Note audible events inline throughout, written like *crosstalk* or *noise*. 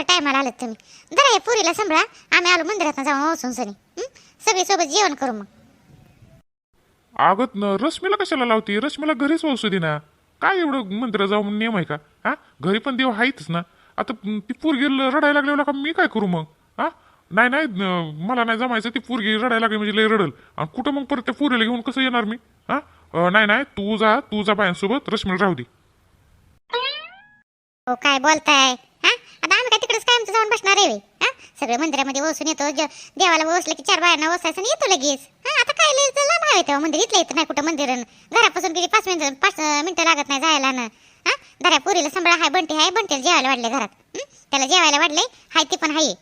बरं टायमाला आलं तुम्ही. जरा या पुरीला सांभाळा. आम्ही आलो मंदिरात जाऊन वाचून सनी सगळी सोबत जेवण करू मग. अगं न- रश्मीला कशाला लावती? रश्मीला घरीच वसू दे ना. काय एवढं मंदिरात जाऊन नियम आहे का? हा? घरी पण देव आहेतच ना. आता ती पोरगी रडायला लागल्यावर का मी काय करू मग? हा? नाही नाही न- मला नाही जमायचं. ती पोरगी रडायला लागली म्हणजे लय रडल. आणि कुठं मग परत त्या पोरीला घेऊन कसं येणार मी? हा? अं, नाही नाही तू जा तू जा बायांसोबत. रश्मीला राहू दे. हो काय बोलताय? तिकडेच कायमचं जाऊन बसणार आहे हा? सगळं मंदिरामध्ये ओसून येतो. देवाला ओसलं की चार बायांना ओसायचं आणि येतो लगेच. हा आता काय लय तर लांब आहे तेव्हा मंदिर. इथलं येतं नाही कुठं मंदिर. घरापासून किती पाच मिनिट पाच मिनिटं लागत नाही जायला ना हा? दऱ्या पुरीला सांभाळा. हाय बंटी हाय बंटीला जेवायला वाढले घरात. त्याला जेवायला वाढले. हाय ते पण हाय.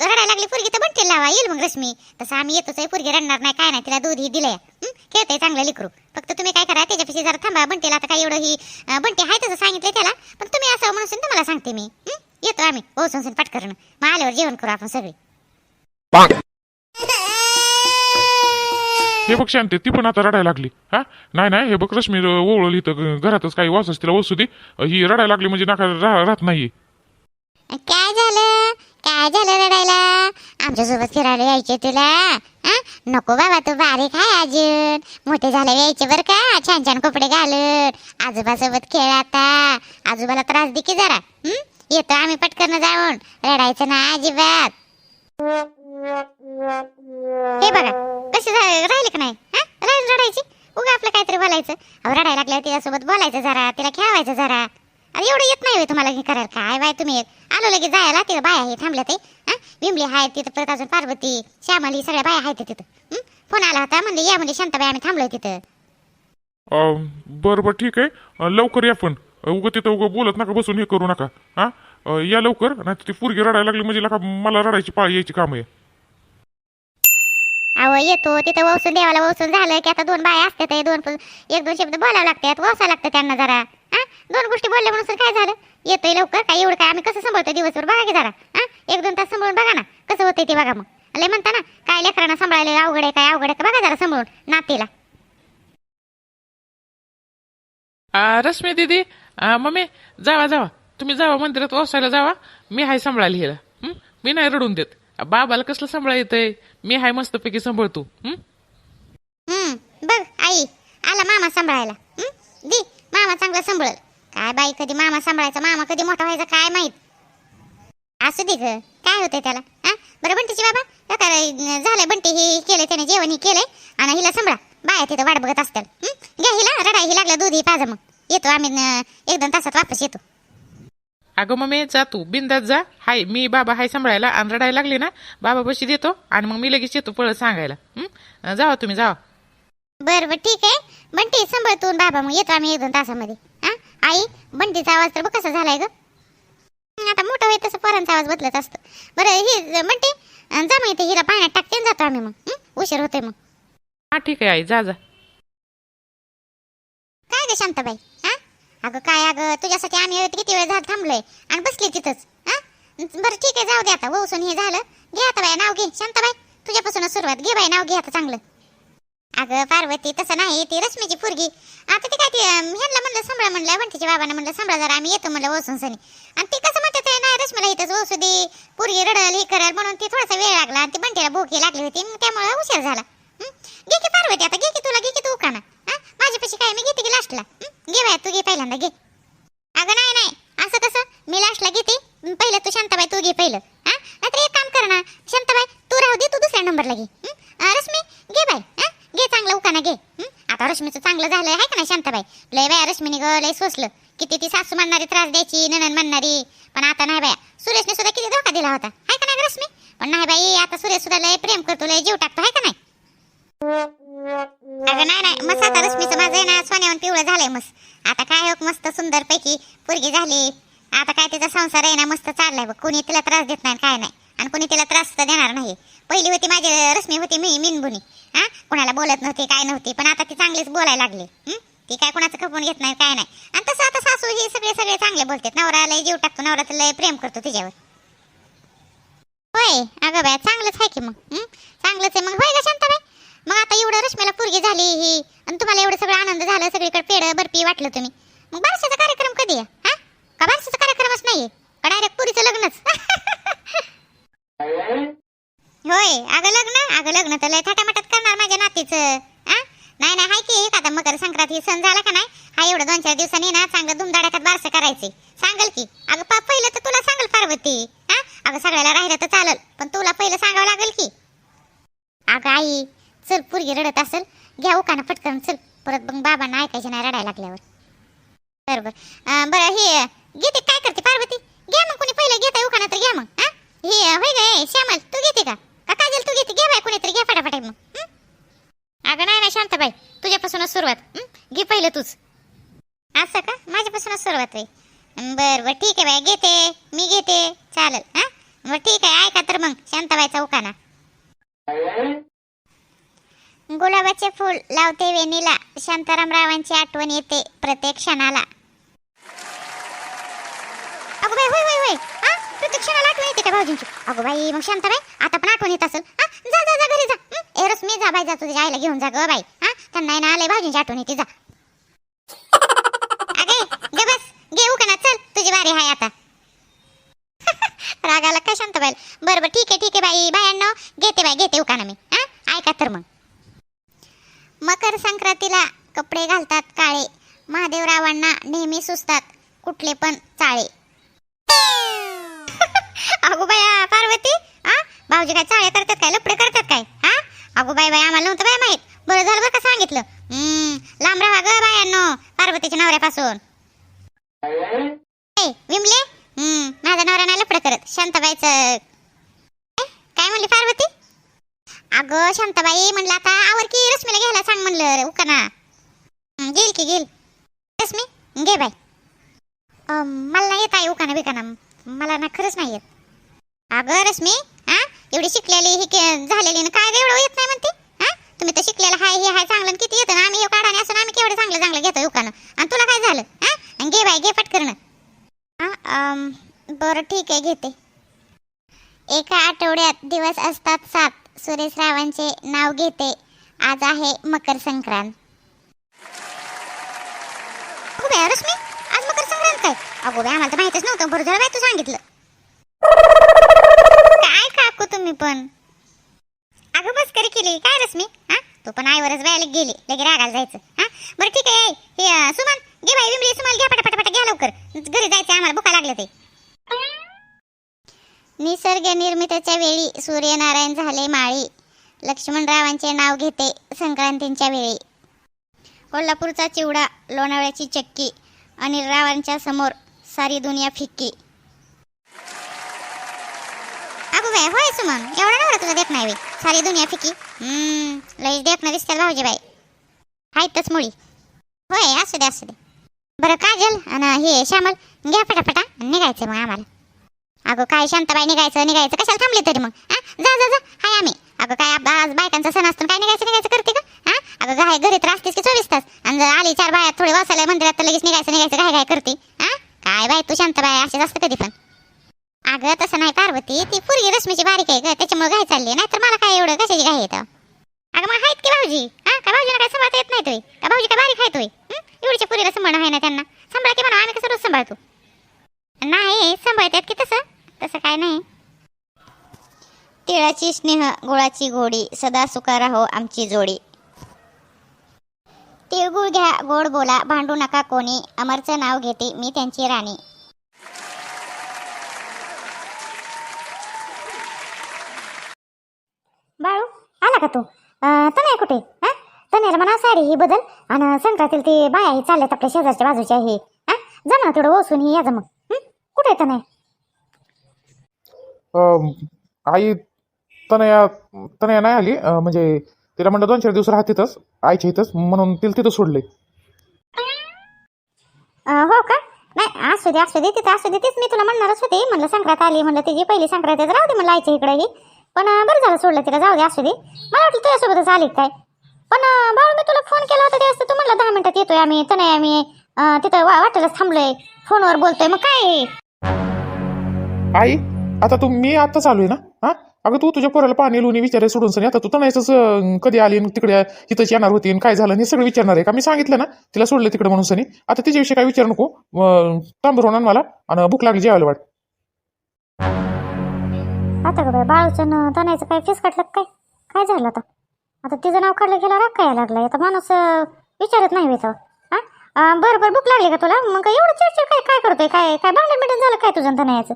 तर रडायला लागली पुरगी तर बंटीला लावा येईल मग रश्मी. तसं आम्ही येतोच आहे. पुरगी रडणार नाही काय नाही तिला दूध ही दिलंय. हं? खेळतंय चांगलं लिकरू. फक्त तुम्ही काय करा त्याच्यापेक्षा जरा थांबा. बंटीला आता काय एवढं ही बंटी हाय तसं सांगितलंय त्याला. पण तुम्ही असं म्हणून तुम्हाला सांगते मी. येतो आम्ही. ओसून पटकरण मग आल्यावर जेवण करू आपण सगळे. हे बघ शांती ती पण आता रडायला लागली. हा? नाही नाही हे बघ रश्मी ओळली तर घरातच काही वासच तिला वसू दे ही रडायला लागली म्हणजे नाका रा- राहत नाहीये. काय झालं? काय झालं रडायला? आमच्यासोबत फिरायला यायचे तुला. हा नको बाबा तू बारीक आहे अजून. मोठे झाले यायचे बरं का? छान छान कपडे घालून. आजोबासोबत खेळ आता. आजोबाला त्रास दे की जरा. हं? येतो आम्ही पटकन जाऊन. रडायचं ना अजिबात. हे बघा कशी राहिले का नाही? राहील रडायची? उगा आपलं काहीतरी बोलायचं. अहो रडायला लागल्यावर तिच्यासोबत बोलायचं जरा तिला खेळवायचं जरा. अरे एवढं येत नाही तुम्हाला हे करायला. काय बाय तुम्ही? आलो लगेच जायला तिथं बाया हे थांबल्या ते. हा? विमली आहे तिथं परत अजून पार्वती श्यामली सगळ्या बाया आहेत तिथं. फोन आला होता म्हणजे या म्हणजे शांताबाई आम्ही थांबलोय तिथं. बरं बरं ठीक आहे. लवकर या पण उगं तिथं उगं बोलत नका बसून हे करू नका. हा? अं, या लवकर नाही ती पोरगी रडायला लागली म्हणजे लका मला रडायची पाळी यायची काम आहे. अहो येतो तिथं वसून देवाला वसून झालं की आता दोन बाया असतात हे दोन एक दोन शब्द बोलावं लागतात वसा लागतं त्यांना जरा. हा दोन गोष्टी बोलल्या म्हणून तर काय झालं? येतोय लवकर काय एवढं काय? आम्ही कसं सांभाळतो दिवसभर? बघा की जरा. हा एक दोन तास सांभाळून बघा ना कसं होतंय ते बघा मग. लय म्हणता ना काय लेकरांना सांभाळायला अवघड आहे काय अवघड आहे का बघा जरा सांभाळून नातीला. आ, रश्मी दीदी आ, मम्मी जावा जावा. तुम्ही जावा मंदिरात ओसायला जावा. मी हाय सांभाळायला हिला मी नाही रडून देत. बाबाला कसलं सांभाळा येतंय? मी हाय मस्तपैकी सांभाळतो. बघ आई आला मामा सांभाळायला. दी मामा चांगला सांभाळल. काय बाई कधी मामा सांभाळायचा मामा कधी मोठा व्हायचा काय माहीत? असू दे ग काय होतंय त्याला? हा? बरं बंटीची बाबा आता झालंय बंटी हे केलंय त्याने जेवण हे केलंय. आणि हिला सांभाळा. बाया तिथं वाट बघत असतात घ्या हिला रडाय ही लागला दूध ही पाजा मग. येतो आम्ही एक दोन तासात वापस येतो. अगं मम्मी जा तू. बिंदात जा. हाय मी बाबा हाय सांभाळायला आणि रडायला लागली ना बाबा बशी देतो आणि मग मी लगेच येतो पळत सांगायला. हं? जावा तुम्ही जावा. बरं बरं ठीक आहे. बंटी सांभाळ तू आणि बाबा मग. येतो आम्ही एक दोन तासामध्ये. हा? आई बंटीचा आवाज तर बघ कसा झालाय ग. हं, आता मोठं होईल तसं पोरांचा आवाज बदलत असतो. बरं ही बंटी अं, जा मग इथे हिला पाण्यात टाकते आणि जातो आम्ही मग. हं? उशीर होतोय मग. हा ठीक आहे आई जा जा. काय ग शांताबाई? अगं काय अगं तुझ्यासाठी आम्ही किती वेळ झालं थांबलोय? आणि बसली तिथंच हा? बरं ठीक आहे जाऊ दे आता वसून हे झालं. घे आता बाई नाव घे. शांताबाई तुझ्यापासूनच सुरुवात घे बाय नाव घे आता चांगलं. अगं पार्वती तसं नाही ती रश्मीची पोरगी. आता ती काय ती ह्यांना म्हणलं सांभाळ म्हणलं वंटीच्या बाबांना म्हणलं सांभाळ जरा आम्ही येतो म्हणलं वसून सनी. आणि ती कसं म्हणते ते नाही रश्मीला इथंच वसू दे पोरगी रडल हे करल म्हणून ती थोडासा वेळ लागला आणि ती बंटीला भूक लागली होती त्यामुळे उशीर झाला. घे की पार्वती आता घे की तुला घे की तू उकाना माझ्यापाशी काय? मी घेते की लास्टला घे बाय तू घे पहिल्यांदा घे. अगं नाही नाही. असं कसं? मी लास्टला घेते. पहिलं तू शांताबाई तू घे पहिलं. हा? नाहीतर एक काम कर ना. शांताबाई तू राहू दे तू दुसऱ्या नंबरला घे. रश्मी घे बाय हा? घे चांगलं उकाना घे. आता रश्मीचं चांगलं झालं आहे का ना शांताबाई? लय बाया रश्मीने ग लय सोसलं. किती ती सासू म्हणणारी त्रास द्यायची ननन म्हणणारी पण आता नाही बाया. सुरेशने सुद्धा किती धोका दिला होता. आहे का नाही रश्मी? पण नाही बाई आता सुरेश सुद्धा लय प्रेम करतो लय जीव टाकतो आहे का नाही? अगं नाही नाही मस्त आता रश्मीचं माझं आहे ना सोन्यावर पिवळं झालंय मस्त. आता काय हो मस्त सुंदर पैकी पोरगी झाली. आता काय तिचा संसार आहे ना मस्त चाललाय बघ. कोणी तिला त्रास देत नाही काय नाही. आणि कोणी तिला त्रास तर देणार नाही. पहिली होती माझी रश्मी होती मी मिनबुनी हा? कोणाला बोलत नव्हती काय नव्हती पण आता ती चांगलीच बोलायला लागली. ती काय कोणाचं खपून घेत नाही काय नाही. आणि तसं आता सासू ही सगळे सगळे चांगले बोलतात. नवरा लय जीव टाकतो नवरा लय प्रेम करतो तिच्यावर. होय अगं बाय चांगलंच आहे की मग. चांगलंच आहे. मग होय का शांताबाई? मग आता एवढं रश्मीला पोरगी झाली ही आणि तुम्हाला एवढं सगळं आनंद झाला सगळीकडे पेढं बर्फी वाटलं तुम्ही. मग बारशाचा कार्यक्रम कधी आहे? हा? का बारशाचा कार्यक्रमच नाहीये? का डायरेक्ट पुरीचं लग्नच? *laughs* होय अगं लग्न अगं लग्न तर लय थाटामाटात करणार माझ्या नातीचं हा? नाही नाही हाय की एक आता मकर संक्रांती सण झाला का नाही? हा एवढं दोन चार दिवसांनी ना चांगलं धुमधडाक्यात बारसं करायचे. सांगल की अगं पा पहिलं तर तुला सांगल पार्वती हा? अगं सगळ्याला राहिलं तर चालल पण तुला पहिलं सांगावं लागेल की. अगं आई चल पुरगी रडत असेल घ्या उकाना पटकन चल. परत मग बाबांना ऐकायचे नाही रडायला लागल्यावर. बरोबर बरं. हे घेते काय करते पार्वती? घ्या मग कोणी पहिलं घेता उखाना तर घ्या मग हे? होय ग श्यामल तू घेते का? का काजल तू घेते? घ्या बाय कोणीतरी घ्या फटाफट मग अगं नाही नाही शांताबाई तुझ्यापासूनच सुरुवात घे पहिलं तूच. असं का? माझ्यापासूनच सुरुवात आहे बरं बरं ठीक आहे बाय घेते मी घेते चालेल हा? बरं ठीक आहे ऐका तर मग शांताबाईचा उखाना गुलाबाचे फूल लावते वेणीला. शांतारामरावांची आठवण येते प्रत्येक क्षणाला. अगो बाई होय होय होय. हा प्रत्येक क्षणाला आठवण येते का भाऊजींची? अगो बाई मग शांताबाई आता पण आठवण येत असेल. हा जा जा जा घरी जा. हं? मी जा बाई जा तुझ्या आईला घेऊन जा ग बाई. हा त्यांना ना आलंय भाऊजींची आठवण येते जा. अगे गे बस. घेऊ का ना चल. तुझी बारी आहे आता. *laughs* रागाला काय शांताबाई बरं बरं ठीक आहे ठीक आहे बाई. बायांनो घेते बाई घेते उकाना मी. हा ऐका तर मग. मकर संक्रांतीला कपडे घालतात काळे. महादेवरावांना नेहमी सुचतात कुठले पण चाळे. *laughs* अगो बाया पार्वती हा भाऊजी काय चाळे करतात काय? लपडे करतात काय? हा अगो बाई बाई आम्हाला नव्हतं बाय माहीत. बरं झालं बरं का सांगितलं. हम्म लांब राहा ग बायांनो पार्वतीच्या नवऱ्यापासून. ए, विमले? हम्म माझा नवरा नाही लपडं करत. शांताबाईचं ए, काय म्हणली पार्वती? अगं शांताबाई म्हणलं आता आवर की रश्मीला घ्यायला सांग म्हणलं रे, उकाना घेईल की घेईल. रश्मी घे बाई. मला नाही येत आहे उकाना बिकाना. मला ना खरंच नाही येत. अगं रश्मी हा? एवढी शिकलेली ही के- झालेली ना काय ग एवढं येत नाही म्हणते? हा? तुम्ही तर शिकलेलं हाय हे हाय चांगलं किती येतं ना? आम्ही हे काढाने असं आम्ही केवढं चांगलं चांगलं घेतो उकानं. आणि तुला काय झालं? हा? आणि घे बाई घे पटकन. बरं ठीक आहे घेते. एका आठवड्यात दिवस असतात सात. सुरेश रावांचे नाव घेते. आज आहे मकर संक्रांत. अगो रश्मी आज मकर संक्रांत काय? अगो बाई आम्हाला तर माहितच नव्हतं. बरं झालं बाई तू सांगितलं. काय काकू तुम्ही पण? अगं मस्करी केली. काय रश्मी? हा? तू पण आईवरच बायला गेली. लगे रागायला जायचं. हा? बरं ठीक आहे हे सुमन घे बाई विमली सुमन घ्या पटापट घ्या लवकर. घरी जायचं आम्हाला भुका लागलं ते निसर्ग निर्मितीच्या वेळी सूर्यनारायण झाले माळी. लक्ष्मणरावांचे नाव घेते संक्रांतींच्या वेळी. कोल्हापूरचा चिवडा लोणावळ्याची चक्की अनिल रावांच्या समोर सारी दुनिया फिक्की. अगो बाय होय सुमन एवढा नवरा तुझा देत नाही सारी दुनिया फिकी लईच लई देत नाही दिसतात भाऊजी बाई. हायतच मुळी. होय असू दे असू दे. बरं काजल आणि हे श्यामल घ्या फटाफटा निघायचं मग आम्हाला. अगं काय शांताबाई निघायचं निघायचं? कशाला थांबले तरी मग? हा? जा जा जा. हाय आम्ही. अगं काय आज बायकांचा सण असतो काय निघायचं निघायचं करते का हा? अगं घाय घरी तर असतेस की चोवीस तास. आणि जर आली चार बाया थोडे वाचायला मंदिरात तर लगेच निघायचं निघायचं काय काय करते. हा? काय बाय तू शांताबाई असेच असतं कधी पण. अगं तसं नाही पार्वती ती पूर्वी रश्मीची बारीक आहे ग त्याच्यामुळे घाय चालली नाही तर मला काय एवढं कशाची घाय येतं अगं मग आहेत की भाऊजी? हा? का भाऊजीला काय सांभाळता येत नाही तुम्ही का भाऊजी काय बारीक आहे तुम्ही एवढीच्या पुरीला सांभाळणं आहे ना त्यांना? सांभाळ की म्हणा आम्ही कसं रोज सांभाळतो? नाही सांभाळतात की तसं. तसं काय नाही. तिळाची स्नेह गुळाची गोडी सदा सुखा राहो आमची जोडी. तिळगुळ घ्या गोड बोला भांडू नका कोणी अमरचं नाव घेते मी त्यांची राणी. बाळू आला का तू? तनय कुठे? हा तनयाला म्हणा साडी ही बदल आणि संक्रांतील ते बाया ही चालल्यात आपल्या शेजारच्या बाजूच्या हे. हा जा थोडं ओसून ही या जमा मग. कुठे आहे तनय? आई तनया तनया नाही आली. म्हणजे तिला म्हणलं दोन चार दिवस राहत तिथंच आईच्या इथंच म्हणून तिला तिथं सोडले. हो का? नाही असू दे असू दे तिथं असू दे तेच मी तुला म्हणणारच होते. म्हणलं संक्रांत आली म्हणलं तिची पहिली संक्रांत आहे राहू दे म्हणलं आईच्या इकडे ही. पण अं, बरं झालं सोडलं तिला जाऊ दे असू दे. मला वाटलं तुझ्यासोबतच आली काय? पण अं, बाळू मी तुला फोन केला होता त्यावेळेस तर तू म्हणलं दहा मिनिटात येतोय आम्ही तर नाही आम्ही अं, तिथं वा वाटेलच थांबलोय. फोनवर बोलतोय मग काय? आई आता तू मी आता चालू आहे ना? हा? अगं तू तुझ्या पोराला पाणी लोणी विचारायला सोडून सनी आता तू तनयाच कधी आली तिकडे तिथंच येणार होती आणि काय झालं हे सगळं विचारणार आहे का? मी सांगितलं ना तिला सोडलं तिकडे म्हणून सनी. आता तिच्याविषयी काय विचारू नको. तांबरून आण मला आणि भूक लागली जेवायला वाट आता का बाई बाळूचं तनायचं काय फीस काढलं का काय? काय झालं आता? आता तिचं नाव काढलं गेलं राग काय लागलं? आता माणूस विचारत नाही मी हा? बरं बरं भूक लागली का तुला? मग एवढं चिडचिड काय काय करतोय? काय काय भांडण बिंडण झालं काय तुझं तनायचं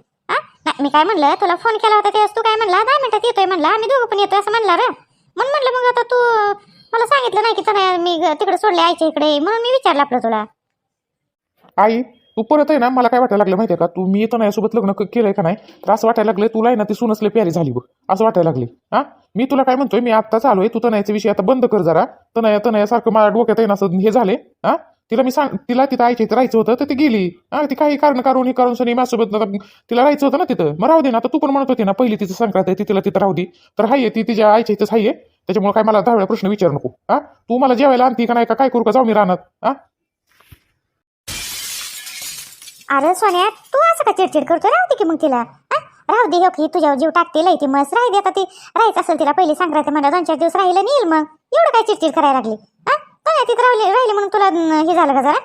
मी काय म्हणलं तुला फोन केला होता तेव्हा तू काय म्हणला? दहा मिनिटात येतोय म्हणला आम्ही दोघं पण येतोय असं म्हणला रे. म्हणून म्हणलं मग आता तू मला सांगितलं नाही की तनया मी तिकडे सोडले आईच्या इकडे म्हणून मी विचारलं आपलं तुला. आई तू परत आहे ना मला काय वाटायला लागलं माहितीये का? तू मी तर यासोबत लग्न क- केलंय का नाही? तर असं वाटायला लागलं तुला आहे ना ती सुनसले प्यारी झाली बघ. असं वाटायला लागले हा? मी तुला काय म्हणतोय मी आत्ताच आलोय तू तनयाचा विषय आता बंद कर जरा. तनया तणयासारखं मला डोक्यात आहे ना असं हे झाले हा? तिला मी सांग तिला तिथं आईच्या इथं राहायचं होतं तर ती गेली. हा ती काही कारण करून हे करून सनी माझ्यासोबत तिला राहायचं होतं ना तिथं. मग राहू दे ना आता तू पण म्हणत होती ना पहिली तिचं संक्रांत आहे ती तिला तिथं राहू दे. तर हाय ती तिच्या आईच्या इथंच हाय त्याच्यामुळे काय मला दहा वेळा प्रश्न विचारू नको. हा तू मला जेवायला आणती का नाही का काय करू का जाऊ मी राहणार हा? अरे सोन्या तू असं का चिडचिड करतोय? राहू दे की मग तिला. हा? राहू दे हो की तुझ्यावर जीव टाकते लई ती मस्त राहू दे आता ती. राहायचं असेल तिला पहिली सांगायचं म्हणा दोन चार दिवस राहिलं नेईल मग. एवढं काय चिडचिड करायला लागली? हा? तिथं राहिली राहिली म्हणून तुला हे झालं का जरा?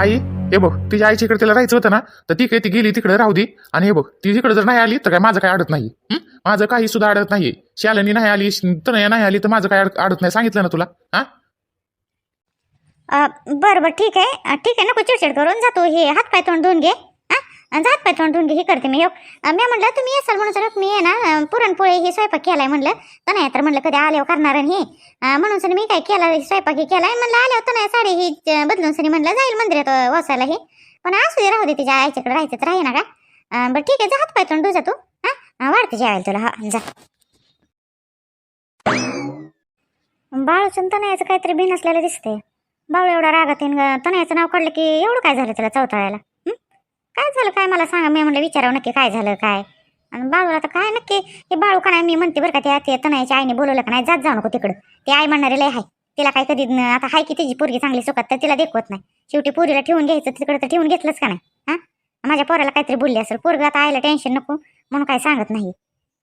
आई हे बघ तिच्या आईच्या इकडे तिला राहायचं होतं ना तर ती काय ती गेली तिकडे राहू दे. आणि हे बघ ती तिकडे जर नाही आली तर काय माझं काय अडत नाही हं? माझं काही सुद्धा अडत नाहीये. शालिनी नाही आली तनया नाही आली तर माझं काय अड- अडत नाही. सांगितलं ना तुला? हा? अं, बरं बरं ठीक आहे. अं, ठीक आहे नको चिडचिड करून जातो हे हात पाय तोंड धुवून घे. जात आणि हात पाय तोंड धुवून घे हे करते मी योग मी म्हणलं तुम्ही येसाल म्हणून सर मी आहे ना पुरणपोळी हे स्वयंपाक केलाय म्हणलं. तर नाही तर म्हणलं कधी आल्यावर करणार आणि हे. म्हणून सर मी काय केला स्वयंपाक हे केलाय? म्हणलं आल्यावर तर नाही साडी ही बदलून सरी म्हणलं जाईल मंदिरात वसायला वाचायला हे. पण असू दे राहू दे तिच्या आईच्याकडे राहायचं तर आहे ना का? बरं ठीक आहे जा हात पाय तोंड तू. हा? वाढते जेवायला तुला हा जा. बाळूचं तनयाचं काहीतरी बिन असलेलं दिसतंय. बाळू एवढा रागात येईन तनयाचं नाव काढलं की एवढं काय झालं त्याला चौथाळ्याला काय झालं काय? मला सांगा. मी म्हणलं विचारावं नक्की काय झालं काय? आणि बाळूला तर काय नक्की? हे बाळू का नाही? मी म्हणते बरं का त्या ते तनयाच्या आईने बोलवलं का नाही? जात जाऊ नको तिकडं. ते आई म्हणणारे लय हाय. तिला काय कधी आता हाय की तिची पोरगी चांगली सुखात तर तिला देखवत नाही. शेवटी पोरीला ठेवून घ्यायचं तिकडं तर ठेवून घेतलंच का नाही? हा? माझ्या पोराला काहीतरी बोलली असेल. पोरग आता आईला टेन्शन नको म्हणून काय सांगत नाही.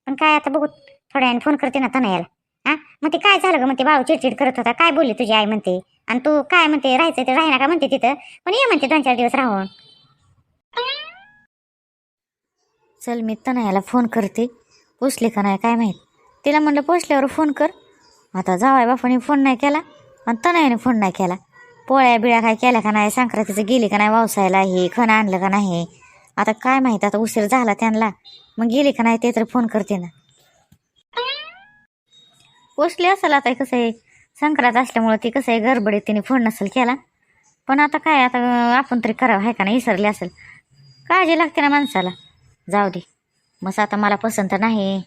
पण काय आता बघू थोड्या फोन करते ना तनयाला हा? मग ते काय झालं ग? मग ते बाळू चिडचिड करत होता. काय बोलली तुझी आई म्हणते? आणि तू काय म्हणते? राहायचं ते राहिना का? म्हणते तिथं. पण ये म्हणते दोन चार दिवस राहून. चल मी तनयाला फोन करते. पोचले का नाही काय माहीत? तिला म्हणलं पोचल्यावर फोन कर. आता जावाय बापाने फोन नाही केला आणि तनयाने फोन नाही केला. पोळ्या बिळ्या काय केल्या का नाही संक्रांतीचं गेली का नाही वावसायला हे खण आणलं का नाही? आता काय माहीत आता उशीर झाला त्यांना. मग गेली का नाही ते तर फोन करते ना. पोचले असेल आता कसं आहे संक्रांत असल्यामुळं ती कसं आहे गडबडीत तिने फोन नसेल केला. पण आता काय आता आपण तरी करावं आहे का नाही विसरली असेल. काळजी लागते ना माणसाला. जाऊ दे मस आता मला पसंत नाही.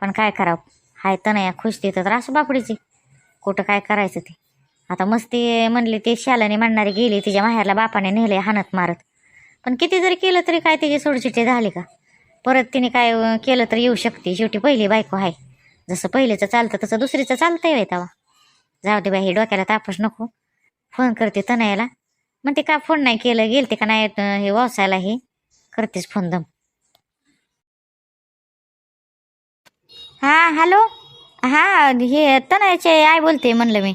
पण काय करावं? हाय तर नाही खुश तिथं तर असं बापडीची. कुठं काय करायचं ते? आता मस्ती म्हणली ते शालाने म्हणणारी गेली तिच्या माहेरला बापाने नेले हाणत मारत. पण किती जरी केलं तरी काय तिची सोडचिट्टी झाली का? परत तिने काय केलं तर येऊ शकते. शेवटी पहिली बायको आहे. जसं पहिलेचं चालतं तसं दुसरीचं चालतंय व्हय तेव्हा जाऊ दे बाई हे डोक्याला तापच नको. फोन करते तनयाला. मग ते का फोन नाही केलं? गेलते का नाही हे वावसायला हे? करतेच फोन दम. हा हॅलो? हा हे तनयाचे आई बोलते म्हणलं मी.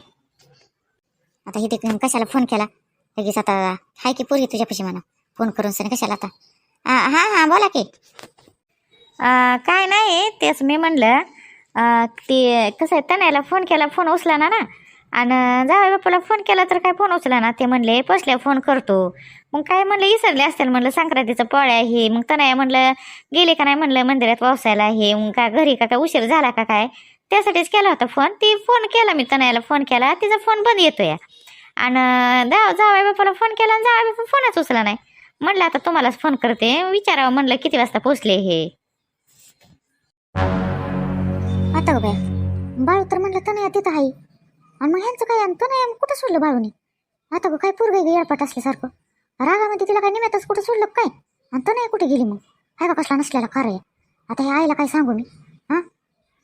आता हे ते कशाला फोन केला? लगेच आता हाय की पोरी तुझ्यापाशी म्हणा. फोन करून सर कशाला आता? हां हां बोला की. काय नाही तेच मी म्हणलं ते कसं आहे तनयाला फोन केला फोन उचला ना. ना आणि जावई बापूला फोन केला तर काय फोन उचला ना ते म्हणले पोचल्या फोन करतो. मग काय म्हणलं विसरले असतील म्हणलं संक्रांतीचं पोळ्या आहे. मग तनया म्हणलं गेले का नाही म्हणलं मंदिरात वावसायला हे मग का घरी का काय उशीर झाला का काय? त्यासाठीच केला होता फोन. ती फोन केला मी तनयाला फोन केला. तिचा फोन बंद येतोय. आणि जा जावई बापाला फोन केला आणि जावाय बापा फोनच उचला नाही. म्हणलं आता तुम्हालाच फोन करते. विचारावं म्हणलं किती वाजता पोचले हे? आता बाय बाळू तर म्हणलं तनया तिथं आहे. आणि मग ह्यांचं काय आणि तनया कुठं सोडलं बाळूने? आता काय पूर्ग येडपाट असल्यासारखं. रागामध्ये तिला काय निमित्तच कुठं सोडलं काय? आणि नाही कुठे गेली मग? हाय का कसला नसलेला खरं आहे. आता हे आईला काय सांगू मी? हां?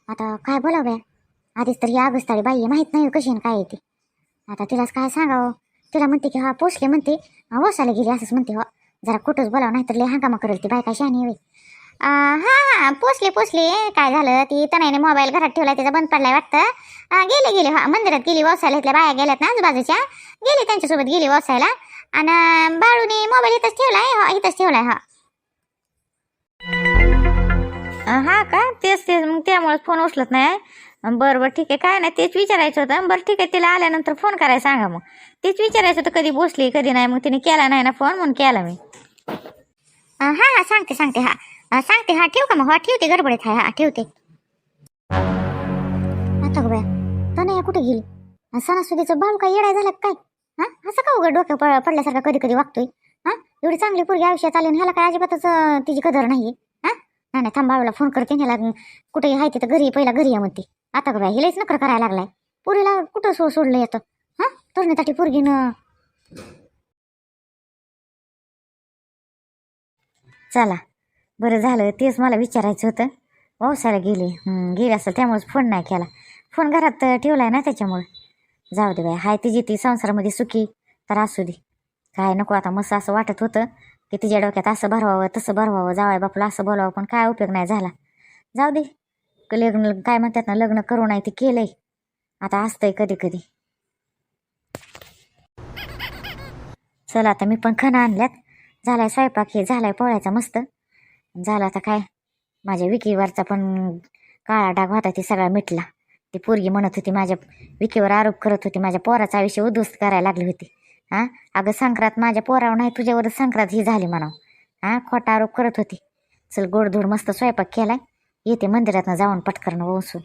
आता काय बोलावं बाया आधीच तर ही आगस्ताळी बाई आहे माहीत नाही कशी आणि काय आहे ती. आता तिलाच काय सांगावं? तिला म्हणते की हा पोचले म्हणते. वसायला गेली असंच म्हणते हो. जरा कुठंच बोलावं नाही तर लय हंगामा करेल ती बाय काय शहाणी होईल हां हां पोचले पोचले. काय झालं? ती तनाईने मोबाईल घरात ठेवला त्याचा बंद पडलाय वाटतं. गेले गेले. हा मंदिरात गेली वसायला इथल्या बाया गेल्यात ना आजूबाजूच्या. गेली त्यांच्यासोबत गेली वसायला. आणि बाळूने मोबाईल इथंच ठेवलाय हा इथंच ठेवलाय हा. हा का? तेच तेच. मग त्यामुळे फोन उचलत नाही बरं बरं ठीक आहे. काय नाही तेच विचारायचं होतं. बरं ठीक आहे तिला आल्यानंतर फोन करायला सांगा मग. तेच विचारायचं होतं कधी बसली कधी नाही. मग तिने केला नाही ना फोन म्हणून केला मी. हा हा सांगते सांगते हा. सांगते हा ठेव का मग? हा ठेवते गडबडीत आहे हा ठेवते. आता गो बाया तनया कुठे गेली? सणासुदीचं बाळ काय येडाय झालं काय? हा? असं का उघड डोकं प- पडल्यासारखं कधी कधी वागतोय? हा? एवढी चांगली पोरगी आयुष्यात आली आणि ह्याला काय अजिबातच तिची कदर नाही हा? नाही नाही थांब फोन करते ह्याला कुठे आहे तिथं घरी पहिला घरी या म्हणते. आता का हिलाच नकर करायला लागलाय. पोरीला कुठं सो सोडलं येतं हा? तोरण्यासाठी पोरगीनं चला बरं झालं तेच मला विचारायचं होतं. पावसाला गेले गेले असेल त्यामुळेच फोन नाही केला. फोन घरात ठेवला आहे ना त्याच्यामुळे. जाऊ दे बाई हाय तिची ती संसारामध्ये सुखी तर असू दे. काय नको आता मस्त असं वाटत होतं की तिच्या डोक्यात असं भरवावं तसं भरवावं जावाय बापूला असं बोलावं पण काय उपयोग नाही झाला. जाऊ दे. क- लग्न काय म्हणतात ना लग्न करू नाही ते केलंय. आता असतंय कधी कधी. चला आता मी पण खणं आणल्यात. झालाय स्वयंपाक हे झालाय पोळ्याचा मस्त. झालं आता काय? माझ्या विकीवरचा पण काळा डाग होता ते सगळा मिटला. ती पोरगी म्हणत होती माझ्या विकेवर आरोप करत होती माझ्या पोराचा आयुष्य उद्ध्वस्त करायला लागली होती. हां? अगं संक्रांत माझ्या पोरावर नाही तुझ्यावर संक्रांत ही झाली म्हणावं. हां? खोटा आरोप करत होती. चल गोडधोड मस्त स्वयंपाक केलाय. येते मंदिरातनं जाऊन पटकरनं वसून